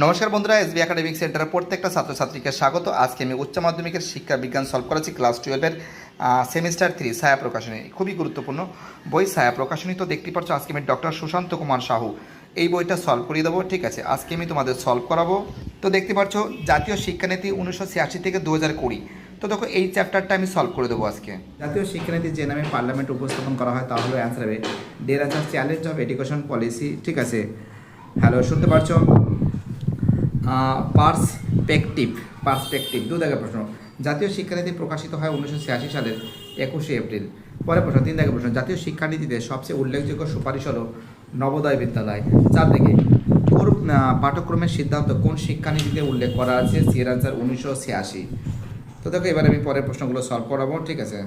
নমস্কার বন্ধুরা, SB academic সেন্টারের প্রত্যেকটা ছাত্রছাত্রীকে স্বাগত। আজকে আমি উচ্চ মাধ্যমিকের শিক্ষা বিজ্ঞান সলভ করেছি ক্লাস টুয়েলভের সেমিস্টার থ্রি ছায়া প্রকাশনী। খুবই গুরুত্বপূর্ণ বই, ছায়া প্রকাশনী তো দেখতে পাচ্ছ, আজকে আমি ডক্টর সুশান্ত কুমার সাহু এই বইটা সলভ করিয়ে দেবো, ঠিক আছে? আজকে আমি তোমাদের সলভ করাবো। তো দেখতে পাচ্ছ, জাতীয় শিক্ষানীতি উনিশশো ছিয়াশি থেকে দু হাজার কুড়ি। তো দেখো, এই চ্যাপ্টারটা আমি সলভ করে দেবো আজকে। জাতীয় শিক্ষানীতি যে নামে পার্লামেন্ট উপস্থাপন করা হয়, তা হলো অ্যান্সার হবে ডের answer challenge of education policy ঠিক আছে? হ্যালো শুনতে পারছ পার্সপেকটিভ পার্সপেকটিভ, দু দাগের প্রশ্ন। জাতীয় শিক্ষানীতি প্রকাশিত হয় উনিশশো ছিয়াশি সালের একুশে এপ্রিল। পরের প্রশ্ন, তিন দাগের প্রশ্ন। জাতীয় শিক্ষানীতিতে সবচেয়ে উল্লেখযোগ্য সুপারিশ হল নবোদয় বিদ্যালয়। চার দিকে, কোর পাঠ্যক্রমের সিদ্ধান্ত কোন শিক্ষানীতিতে উল্লেখ করা আছে? সিয়ের আনসার উনিশশো ছিয়াশি। তো দেখো, এবার আমি পরের প্রশ্নগুলো সলভ করাবো, ঠিক আছে?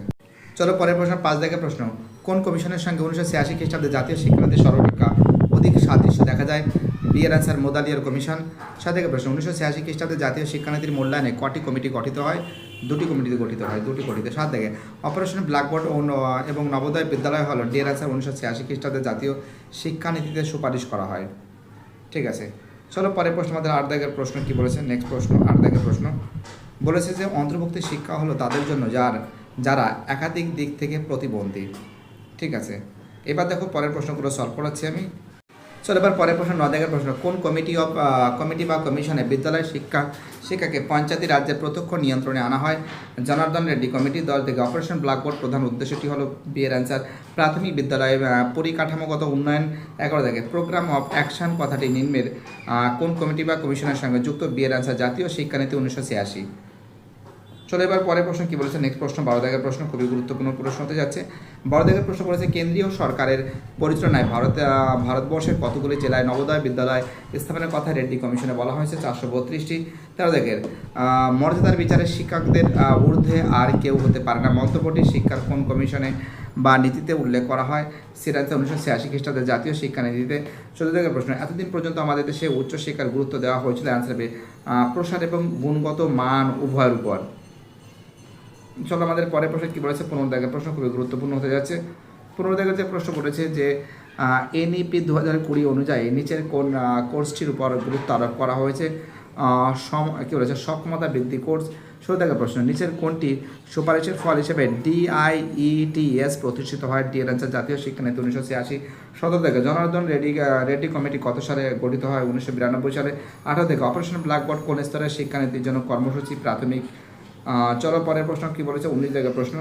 চলো পরের প্রশ্ন, পাঁচ দাগের প্রশ্ন। কোন কমিশনের সঙ্গে উনিশশো ছিয়াশি খ্রিস্টাব্দে জাতীয় শিক্ষানীতি সর্বাপেক্ষা অধিক সাদৃশ্য দেখা যায়? বিয়ের আনসার মোদালিয়ার কমিশন দাগের প্রশ্ন, উনিশশো ছিয়াশি খ্রিস্টাব্দে জাতীয় শিক্ষানীতির মূল্যায়নে কটি কমিটি গঠিত হয়? দুটি কমিটিতে গঠিত হয়, দুটি কমিটিতে। সাত দাগে অপারেশন ব্ল্যাকবোর্ড এবং নবোদয় বিদ্যালয় হল ডিয়ার আনসার উনিশশো ছিয়াশি খ্রিস্টাব্দে জাতীয় শিক্ষানীতিতে সুপারিশ করা হয়। ঠিক আছে, চলো পরের প্রশ্ন, আমাদের আট দাগের প্রশ্ন কি বলেছে? নেক্সট প্রশ্ন আট দাগের প্রশ্ন। বলেছে যে, অন্তর্ভুক্তি শিক্ষা হলো তাদের জন্য যার, যারা একাধিক দিক থেকে প্রতিবন্ধী। ঠিক আছে, এবার দেখো পরের প্রশ্নগুলো সলভ করাচ্ছি আমি। চলো, এবার পরের প্রশ্ন ন দাগের প্রশ্ন, কোন কমিটি অফ কমিটি বা কমিশনে বিদ্যালয় শিক্ষা, শিক্ষাকে পঞ্চায়েতি রাজ্যের প্রত্যক্ষ নিয়ন্ত্রণে আনা হয়? জনার্দন রেড্ডি, কমিটি দল থেকে অপারেশন ব্ল্যাকবোর্ড প্রধান উদ্দেশ্যটি হলো বিয়ের অ্যান্সার। প্রাথমিক বিদ্যালয়ে পরিকাঠামোগত উন্নয়ন, এগারো থেকে, প্রোগ্রাম অফ অ্যাকশন কথাটি নিম্নের কোন কমিটি বা কমিশনের সঙ্গে যুক্ত? বিয়ের অ্যান্সার, জাতীয় শিক্ষানীতি উনিশশো ছিয়াশি। চলো এবার পরের প্রশ্ন কি বলেছে? নেক্সট প্রশ্ন বারো দাগের প্রশ্ন খুবই গুরুত্বপূর্ণ প্রশ্ন হতে যাচ্ছে। বারো দাগের প্রশ্ন বলেছে কেন্দ্রীয় সরকারের পরিচালনায় ভারতে ভারতবর্ষের কতগুলি জেলায় নবোদয় বিদ্যালয় স্থাপনের কথা রেড্ডি কমিশনে বলা হয়েছে, চারশো বত্রিশটি। তেরো দাগের মর্যাদার বিচারে শিক্ষকদের ঊর্ধ্বে আর কেউ হতে পারে না। মন্তব্যটি শিক্ষার কোন কমিশনে বা নীতিতে উল্লেখ করা হয়? সিরাজে উনিশশো ছিয়াশি খ্রিস্টাব্দে জাতীয় শিক্ষানীতিতে চোদ্দ দাগের প্রশ্ন, এতদিন পর্যন্ত আমাদের দেশে উচ্চশিক্ষার গুরুত্ব দেওয়া হয়েছিল। অ্যান্সার প্রসার এবং গুণগত মান উভয়ের উপর। চলো আমাদের পরের প্রশ্ন কি বলেছে? পনেরো প্রশ্ন খুবই গুরুত্বপূর্ণ হতে যাচ্ছে। পনেরো যে প্রশ্ন করেছে যে এনইপি দু হাজার কুড়ি অনুযায়ী নিচের কোন কোর্সটির উপর গুরুত্ব আরোপ করা হয়েছে? সম, কী বলেছে? সক্ষমতা বৃদ্ধি কোর্স। ষোলো দাগের প্রশ্ন, নিচের কোনটি সুপারিশের ফল হিসেবে ডিআইইটিএস প্রতিষ্ঠিত হয়? ডিএর আনসার জাতীয় শিক্ষানীতি উনিশশো ছিয়াশি। সতেরো থেকে জনার্দন রেডি রেডি কমিটি কত সালে গঠিত হয়? উনিশশো বিরানব্বই সালে। আঠারো থেকে অপারেশন ব্ল্যাকবোর্ড কোন স্তরের শিক্ষানীতির জন্য কর্মসূচি প্রাথমিক চলো পরের প্রশ্ন, কি বলেছে? উনিশ জায়গায় প্রশ্ন।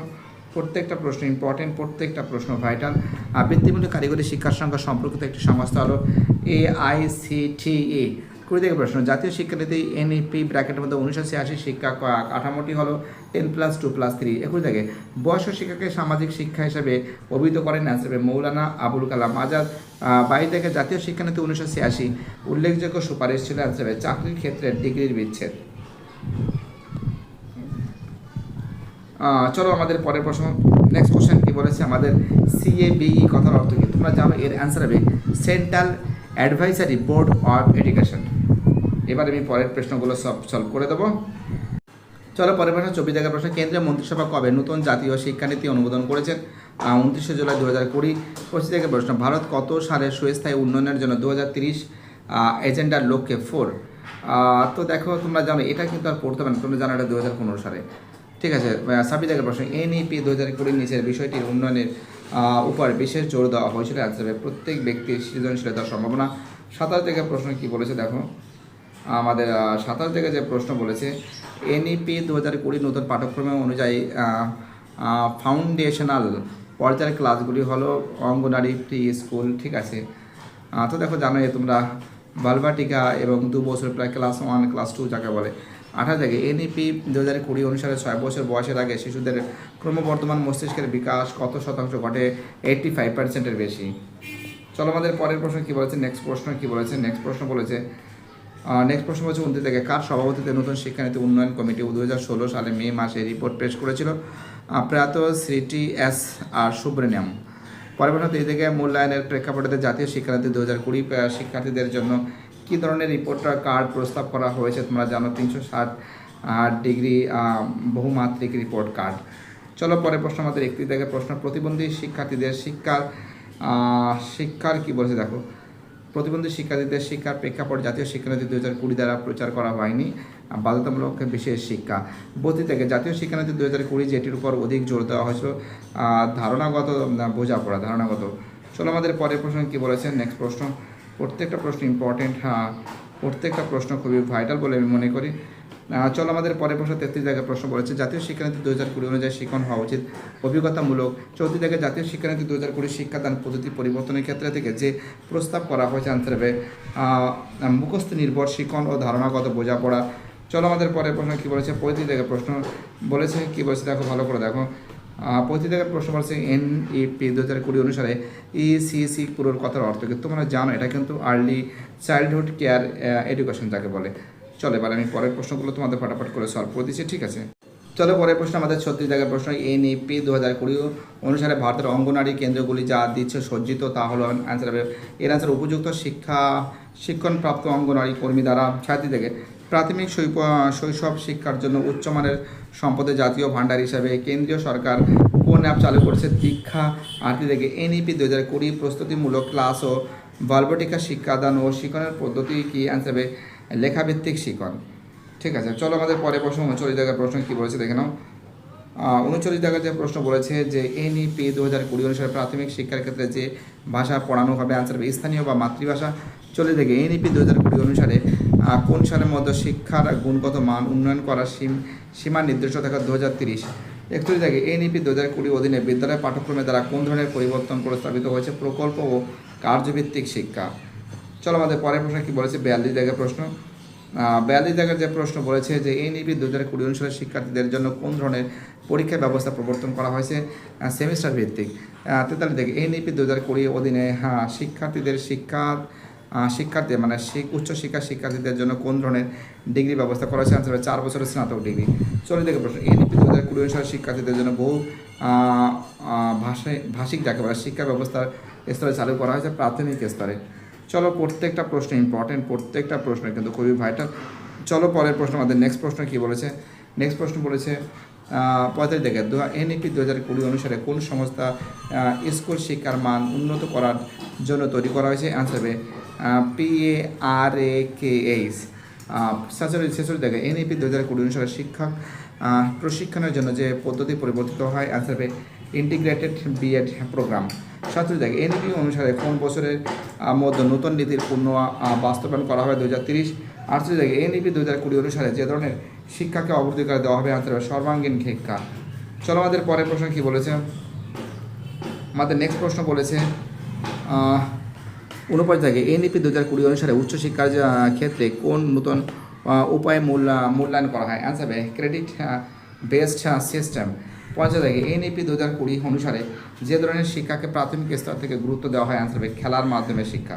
প্রত্যেকটা প্রশ্ন ইম্পর্টেন্ট প্রত্যেকটা প্রশ্ন ভাইটাল বৃত্তিমূলক কারিগরি শিক্ষার সঙ্গে সম্পর্কিত একটি সংস্থা হলো এ আই সি টি ই কুড়ি থেকে প্রশ্ন, জাতীয় শিক্ষানীতি এনইপি ব্র্যাকেটের মধ্যে উনিশশো ছিয়াশি শিক্ষা কাঠামোটি হলো ten plus two plus three একুশ থেকে বয়স্ক শিক্ষাকে সামাজিক শিক্ষা হিসেবে অভিহিত করেন হিসেবে মৌলানা আবুল কালাম আজাদ। বাইরে থেকে জাতীয় শিক্ষানীতি উনিশশো ছিয়াশি, উল্লেখযোগ্য সুপারিশ ছিল হিসেবে চাকরির ক্ষেত্রে ডিগ্রির বিচ্ছেদ। চলো আমাদের পরের প্রশ্ন নেক্সট কোশ্চেন কি বলেছে আমাদের সিএবিই কথার অর্থ কি? তোমরা জানো এর অ্যান্সার হবে central advisory board of education এবার আমি পরের প্রশ্নগুলো সব সলভ করে দেবো। চলো পরের প্রশ্ন, চব্বিশ জায়গার প্রশ্ন, কেন্দ্রীয় মন্ত্রিসভা কবে নতুন জাতীয় শিক্ষানীতি অনুমোদন করেছেন উনত্রিশে জুলাই দু হাজার কুড়ি। পঁচিশ জায়গার প্রশ্ন, ভারত কত সালে সুস্থায়ী উন্নয়নের জন্য দু হাজার তিরিশ এজেন্ডার লক্ষ্যে ফোর? তো দেখো তোমরা জানো, এটা কিন্তু আর পড়তে পারো না, তোমরা জানো এটা দু হাজার পনেরো সালে। ঠিক আছে ছাব্বিশ জায়গার প্রশ্ন এনইপি দু হাজার কুড়ির নিচের বিষয়টির উন্নয়নের উপর বিশেষ জোর দেওয়া হয়েছিল। অ্যান্সার প্রত্যেক ব্যক্তির সৃজনশীলতার সম্ভাবনা। সাতাশ জায়গার প্রশ্ন কি বলেছে? দেখো, আমাদের সাতাশ থেকে যে প্রশ্ন বলেছে এনইপি দু হাজার কুড়ি নতুন পাঠ্যক্রম অনুযায়ী ফাউন্ডেশনাল পর্যায়ের ক্লাসগুলি হলো অঙ্গনারী প্রি স্কুল ঠিক আছে? তো দেখো জানো তোমরা বালবাটিকা এবং দু বছর প্রায় ক্লাস ওয়ান ক্লাস টু যাকে বলে। আঠাশ থেকে এনইপি দু হাজার কুড়ি অনুসারে ছয় বছর বয়সের আগে শিশুদের ক্রমবর্ধমান মস্তিষ্কের বিকাশ কত শতাংশ ঘটে? এইট্টি ফাইভ পার্সেন্টের বেশি। চলো আমাদের পরের প্রশ্ন কি বলেছে? নেক্সট প্রশ্ন কি বলেছে? নেক্সট প্রশ্ন বলেছে নেক্সট প্রশ্ন বলছে উনত্রিশ থেকে কার সভাপতিতে নতুন শিক্ষানীতি উন্নয়ন কমিটি দু হাজার ষোলো সালে মে মাসে রিপোর্ট পেশ করেছিল? প্রয়াত শ্রীটি এস আর সুব্রনিয়াম পরের প্রশ্ন থেকে মূল্যায়নের প্রেক্ষাপটে জাতীয় শিক্ষানীতি দু হাজার কুড়ি শিক্ষার্থীদের জন্য কী ধরনের রিপোর্ট কার্ড প্রস্তাব করা হয়েছে তোমরা জানো, তিনশো ষাট ডিগ্রি বহুমাত্রিক রিপোর্ট কার্ড। চলো পরের প্রশ্ন আমাদের একটি থেকে প্রশ্ন। প্রতিবন্ধী শিক্ষার্থীদের শিক্ষার শিক্ষার কি বলেছে দেখো? প্রতিবন্ধী শিক্ষার্থীদের শিক্ষার প্রেক্ষাপট জাতীয় শিক্ষানীতি দু হাজার কুড়ি দ্বারা প্রচার করা হয়নি। বাধ্যতামূলক বিশেষ শিক্ষা। বলতে থেকে জাতীয় শিক্ষানীতি দু হাজার কুড়ি যেটির উপর অধিক জোর দেওয়া হয়েছিল ধারণাগত বোঝাপড়া, ধারণাগত। চলো আমাদের পরের প্রশ্ন কি বলেছেন নেক্সট প্রশ্ন। প্রত্যেকটা প্রশ্ন ইম্পর্টেন্ট হ্যাঁ প্রত্যেকটা প্রশ্ন খুবই ভাইটাল বলে আমি মনে করি। চলো আমাদের পরের প্রশ্ন তেত্রিশ জায়গায় প্রশ্ন বলেছে, জাতীয় শিক্ষানীতি দু হাজার কুড়ি অনুযায়ী শিক্ষণ হওয়া উচিত। অভিজ্ঞতামূলক চৌত্রিশ জায়গায় জাতীয় শিক্ষানীতি দু হাজার কুড়ি শিক্ষাদান পদ্ধতি পরিবর্তনের ক্ষেত্রে থেকে যে প্রস্তাব করা হয়েছে আনসার হবে মুখস্থ নির্ভর শিক্ষণ ও ধারণাগত বোঝাপড়া। চলো আমাদের পরের প্রশ্ন কী বলেছে, পঁয়ত্রিশ জায়গায় প্রশ্ন বলেছে, কী বলেছে দেখো, ভালো করে দেখো। জায়গায় প্রশ্ন এ পি দু হাজার কুড়ি অনুসারে E ইসিসি পুরোর কথার অর্থ কি? তোমরা জানো, এটা কিন্তু আর্লি চাইল্ডহুড কেয়ার এডুকেশন যাকে বলে। চলে, এবার আমি পরের প্রশ্নগুলো তোমাদের ফটাফট করে সলভ করে দিচ্ছি, ঠিক আছে? চলো, পরের প্রশ্ন, আমাদের ছত্রিশ জায়গার প্রশ্ন এনইপি দু হাজার কুড়ি অনুসারে ভারতের অঙ্গনারী কেন্দ্রগুলি যা দিচ্ছে সজ্জিত, তা হলো অ্যান্সার হবে। এর অ্যান্সার উপযুক্ত শিক্ষা, শিক্ষণপ্রাপ্ত অঙ্গনারী কর্মী দ্বারা খ্যাতি থেকে প্রাথমিক শৈপ- শৈশব শিক্ষার জন্য উচ্চমানের সম্পদে জাতীয় ভাণ্ডার হিসাবে কেন্দ্রীয় সরকার কোন অ্যাপ চালু করেছে? দীক্ষা, আরতি থেকে এনইপি দু হাজার কুড়ি, প্রস্তুতিমূলক ক্লাস ও বাল্বটিকা শিক্ষাদান ও শিক্ষণের পদ্ধতি কি? অ্যান্সার হবে লেখাভিত্তিক শিক্ষণ। ঠিক আছে, চলো আমাদের পরে প্রশ্ন, উনচল্লিশ জায়গার প্রশ্ন কী বলেছে দেখে নাও। উনচল্লিশ জায়গার যে প্রশ্ন বলেছে যে এনইপি দু হাজার কুড়ি অনুসারে প্রাথমিক শিক্ষার ক্ষেত্রে যে ভাষা পড়ানো হবে আনসার হবে স্থানীয় বা মাতৃভাষা। চলে থেকে এনইপি দু হাজার কুড়ি অনুসারে কোন সালের মধ্যে শিক্ষার গুণগত মান উন্নয়ন করার সীম নির্দিষ্ট থাকা দু হাজার তিরিশ? একচল্লিশ জায়গায় এনইপি দু হাজার কুড়ি অধীনে বিদ্যালয় পাঠ্যক্রমের দ্বারা কোন ধরনের পরিবর্তন প্রস্তাবিত হয়েছে? প্রকল্প ও কার্যভিত্তিক শিক্ষা। চলো আমাদের পরের প্রশ্ন কি বলেছে? বিয়াল্লিশ জায়গায় প্রশ্ন। বিয়াল্লিশ জায়গার যে প্রশ্ন বলেছে যে এনইপি দু হাজার কুড়ি অনুসারে শিক্ষার্থীদের জন্য কোন ধরনের পরীক্ষা ব্যবস্থা প্রবর্তন করা হয়েছে? সেমিস্টার ভিত্তিক। তেতাল্লিশ থেকে এনইপি দু হাজার কুড়ি অধীনে হ্যাঁ শিক্ষার্থীদের শিক্ষা আহ, শিক্ষার্থী মানে শিক- উচ্চশিক্ষা শিক্ষার্থীদের জন্য কোন ধরনের ডিগ্রি ব্যবস্থা করা হয়েছে? আনসার চার বছরের স্নাতক ডিগ্রি চল্লিশ থেকে প্রশ্ন এনইপি দু হাজার কুড়ি অনুসারে শিক্ষার্থীদের জন্য বহু ভাষায় ভাষিক যাকে বলে শিক্ষা ব্যবস্থার স্তরে চালু করা হয়েছে প্রাথমিক স্তরে। চলো প্রত্যেকটা প্রশ্ন ইম্পর্টেন্ট প্রত্যেকটা প্রশ্ন কিন্তু খুবই ভাইটাল চলো পরের প্রশ্ন, আমাদের নেক্সট প্রশ্ন কী বলেছে? নেক্সট প্রশ্ন বলেছে পঁয়তাল্লিশ থেকে দু এনইপি দু হাজার কুড়ি অনুসারে কোন সংস্থা স্কুল শিক্ষার মান উন্নত করার জন্য তৈরি করা হয়েছে? অ্যান্সার পি এ আর এ কে ছেচল্লিশ থেকে এনইপি দু হাজার কুড়ি অনুসারে শিক্ষক প্রশিক্ষণের জন্য যে পদ্ধতি পরিবর্তিত হয় অ্যান্সার হবে ইন্টিগ্রেটেড বিএড প্রোগ্রাম সাতচল্লিশ থেকে এনইপি অনুসারে কোন বছরের মধ্যে নতুন নীতির পূর্ণ বাস্তবায়ন করা হবে দু হাজার তিরিশ আটচল্লিশ থেকে এনইপি দু হাজার কুড়ি অনুসারে যে ধরনের শিক্ষাকে অগ্রাধিকার দেওয়া হবে আনসার হবে সর্বাঙ্গীন শিক্ষা। চলো আমাদের পরের প্রশ্ন কি বলেছে? আমাদের নেক্সট প্রশ্ন বলেছে উনপঞ্চাশ থেকে এনইপি দু হাজার কুড়ি অনুসারে উচ্চশিক্ষার ক্ষেত্রে কোন নতুন উপায়ে মূল্যা, মূল্যায়ন করা হয়? অ্যান্সার হবে ক্রেডিট বেসড সিস্টেম পঞ্চাশ থেকে এনইপি দু হাজার কুড়ি অনুসারে যে ধরনের শিক্ষাকে প্রাথমিক স্তর থেকে গুরুত্ব দেওয়া হয় অ্যান্সার হবে খেলার মাধ্যমে শিক্ষা।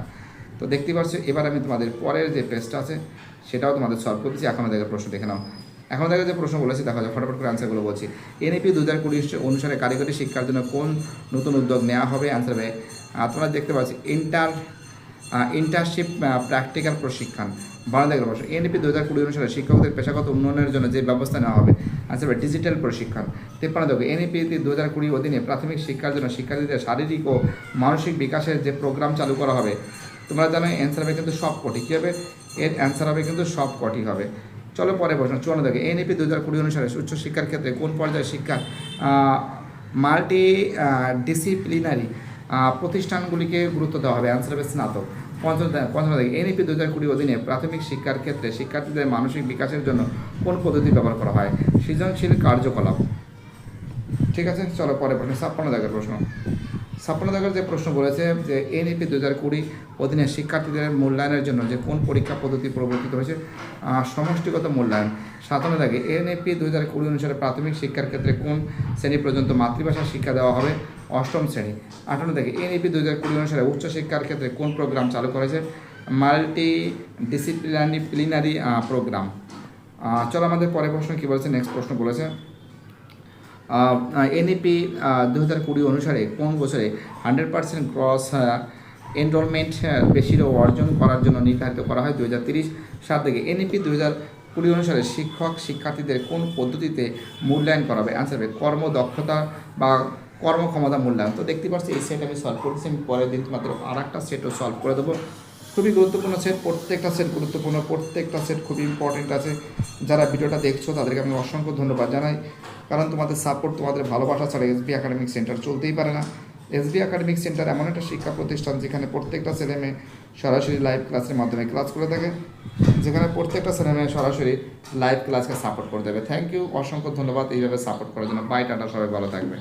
তো দেখতে পাচ্ছ, এবার আমি তোমাদের পরের যে পেজটা আছে, সেটাও তোমাদের সলভ করতেছি এখন দেখে প্রশ্ন দেখে নাও। এখন দেখে যে প্রশ্ন বলেছি, দেখা যায় ফটাফট করে আনসারগুলো বলছি। এনইপি দু হাজার কুড়ি অনুসারে কারিগরি শিক্ষার জন্য কোন নতুন উদ্যোগ নেওয়া হবে? অ্যান্সার হবে তোমরা দেখতে পাচ্ছি ইন্টার ইন্টার্নশিপ প্র্যাকটিক্যাল প্রশিক্ষণ বাংলা দেখে প্রশ্ন এনইপি দু হাজার কুড়ি অনুসারে শিক্ষকদের পেশাগত উন্নয়নের জন্য যে ব্যবস্থা নেওয়া হবে আনসার ডিজিটাল প্রশিক্ষণ। তেপ্পান্ন দেখো এনইপি দু হাজার কুড়ি অধীনে প্রাথমিক শিক্ষার জন্য শিক্ষার্থীদের শারীরিক ও মানসিক বিকাশের যে প্রোগ্রাম চালু করা হবে, তোমরা জানো অ্যান্সার হবে কিন্তু সব কটি, কী হবে? এর অ্যান্সার হবে কিন্তু সব কটি হবে। চলো পরে প্রশ্ন, চুয়ান্ন দেখে এনইপি দু হাজার কুড়ি অনুসারে উচ্চশিক্ষার ক্ষেত্রে কোন পর্যায়ে শিক্ষা মাল্টি ডিসিপ্লিনারি প্রতিষ্ঠানগুলিকে গুরুত্ব দেওয়া হবে। অ্যান্সার হবে স্নাতক। পঞ্চম পঞ্চম এনইপি দু হাজার কুড়ি অধীনে প্রাথমিক শিক্ষার ক্ষেত্রে শিক্ষার্থীদের মানসিক বিকাশের জন্য কোন পদ্ধতি ব্যবহার করা হয়? সৃজনশীল কার্যকলাপ। ঠিক আছে? চলো পরে প্রশ্ন। ছাপ্পান্ন দাগের প্রশ্ন। ছাপ্পান্ন দাগের যে প্রশ্ন বলেছে যে এনইপি দু হাজার কুড়ি অধীনে শিক্ষার্থীদের মূল্যায়নের জন্য যে কোন পরীক্ষা পদ্ধতি প্রবর্তিত হয়েছে? সমষ্টিগত মূল্যায়ন। সাতান্ন দাগে এনএপি দু হাজার কুড়ি অনুসারে প্রাথমিক শিক্ষার ক্ষেত্রে কোন শ্রেণি পর্যন্ত মাতৃভাষা শিক্ষা দেওয়া হবে? অষ্টম শ্রেণি। আটান্ন থেকে এনইপি দু হাজার কুড়ি অনুসারে উচ্চশিক্ষার ক্ষেত্রে কোন প্রোগ্রাম চালু করেছে? মাল্টি ডিসিপ্লিনারি প্লিনারি প্রোগ্রাম চলো আমাদের পরের প্রশ্ন কী বলেছে? নেক্সট প্রশ্ন বলেছে। এনইপি দু হাজার কুড়ি অনুসারে কোন বছরে হান্ড্রেড পার্সেন্ট ক্রস এনরোলমেন্ট বেশির অর্জন করার জন্য নির্ধারিত করা হয় দু হাজার তিরিশ সাত থেকে। এনইপি দু হাজার কুড়ি অনুসারে শিক্ষক শিক্ষার্থীদের কোন পদ্ধতিতে মূল্যায়ন করা হবে? অ্যান্সার হবে কর্মদক্ষতা বা কর্মক্ষমতা মূল্যায়ন। তো দেখতে পাচ্ছি এই সেট আমি সলভ করতেছি আমি পরের দিন তোমাদের আর একটা সেটও সলভ করে দেবো। খুবই গুরুত্বপূর্ণ সেট প্রত্যেকটা সেট গুরুত্বপূর্ণ, প্রত্যেকটা সেট খুবই ইম্পর্টেন্ট আছে। যারা ভিডিওটা দেখছ, তাদেরকে আমি অসংখ্য ধন্যবাদ জানাই। কারণ তোমাদের সাপোর্ট তোমাদের ভালোবাসা ছাড়া এসবি একাডেমিক সেন্টার চলতেই পারে না। এসবি একাডেমিক সেন্টার এমন একটা শিক্ষা প্রতিষ্ঠান যেখানে প্রত্যেকটা ছেলে মেয়ে সরাসরি লাইভ ক্লাসের মাধ্যমে ক্লাস করে থাকে। যেখানে প্রত্যেকটা ছেলে মেয়ে সরাসরি লাইভ ক্লাসকে সাপোর্ট করে দেবে। থ্যাংক ইউ অসংখ্য ধন্যবাদ এইভাবে সাপোর্ট করার জন্য। বাই টাটা, সবাই ভালো থাকবে